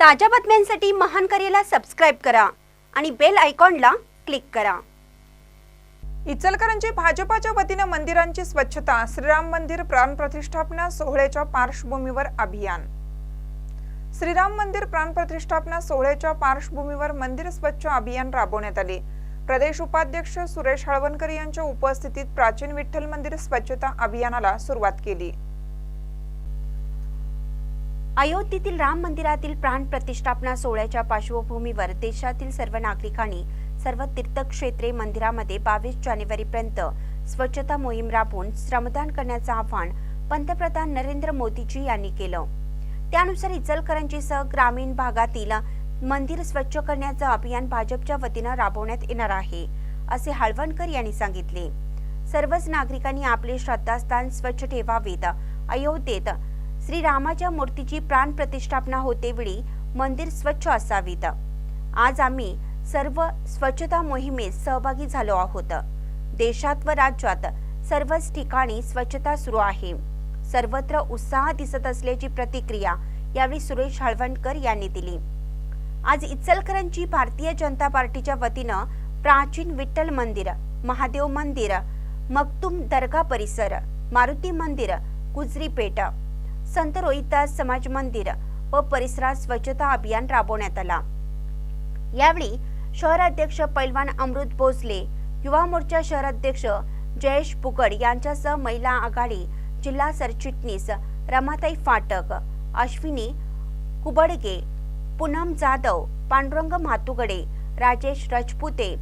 ताज्या बातम्यांसाठी महान करेला सबस्क्राईब करा आणि बेल आयकॉनला क्लिक करा. इचलकरंजी भाजपाच्या वतीनं मंदिरांची स्वच्छता श्रीराम मंदिर प्राणप्रतिष्ठापना सोहळ्याच्या पार्श्वभूमीवर अभियान. श्रीराम मंदिर प्राणप्रतिष्ठापना सोहळ्याच्या पार्श्वभूमीवर मंदिर स्वच्छ अभियान राबवण्यात आले. प्रदेश उपाध्यक्ष सुरेश हळवणकर यांच्या उपस्थितीत प्राचीन विठ्ठल मंदिर स्वच्छता अभियानाला सुरुवात केली. अयोध्येतील राम मंदिरातील प्राण प्रतिष्ठापना सोहळ्याच्या पार्श्वभूमीवर देशातील सर्व नागरिकांनी सर्व तीर्थक्षेत्रे मंदिरामध्ये बावीस जानेवारीपर्यंत स्वच्छता मोहीम राबवून श्रमदान करण्याचं आवाहन पंतप्रधान नरेंद्र मोदीजी यांनी केलं. त्यानुसार इचलकरंजीसह ग्रामीण भागातील मंदिर स्वच्छ करण्याचं अभियान भाजपच्या वतीनं राबवण्यात येणार आहे असे हळवणकर यांनी सांगितले. सर्वच नागरिकांनी आपले श्रद्धास्थान स्वच्छ ठेवावेत. अयोध्येत श्रीरामाच्या मूर्तीची प्राण प्रतिष्ठापना होते वेळी मंदिर स्वच्छ असावीत. आज आम्ही सर्व स्वच्छता मोहिमेत सहभागी झालो आहोत. देशात व राज्यात सर्वच ठिकाणी स्वच्छता सुरू आहे. सर्वत्र उत्साह दिसत असल्याची प्रतिक्रिया यावेळी सुरेश हळवणकर यांनी दिली. आज इचलकरंजी भारतीय जनता पार्टीच्या वतीनं प्राचीन विठ्ठल मंदिर महादेव मंदिर मक्तुम दर्गा परिसर मारुती मंदिर गुजरी पेठ संत रोहिदास समाज मंदिर व परिसरात स्वच्छता अभियान राबवण्यात आला. यावेळी शहराध्यक्ष पैलवान अमृत भोसले युवा मोर्चा शहराध्यक्ष जयेश पुकड यांच्यासह महिला आघाडी जिल्हा सरचिटणीस रमाताई फाटक अश्विनी कुबडगे पूनम जाधव पांडुरंग म्हातुगडे राजेश राजपुते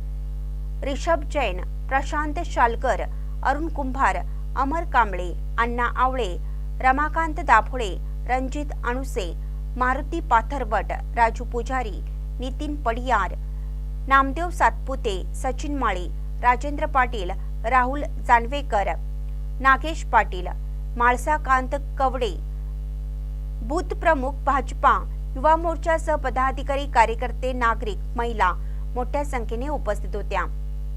रिषभ जैन प्रशांत शालकर अरुण कुंभार अमर कांबळे अण्णा आवळे रमाकांत दाभोळे रणजित अणुसे मारुती पाथरवट राजू पुजारी नितीन पडियार नामदेव सातपुते सचिन माळी राजेंद्र पाटील राहुल जानवेकर नागेश पाटील माळसाकांत कवडे बूथ प्रमुख भाजपा युवा मोर्चासह पदाधिकारी कार्यकर्ते नागरिक महिला मोठ्या संख्येने उपस्थित होत्या.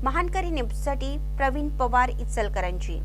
महानकरी न्यूजसाठी प्रवीण पवार इचलकरंजी.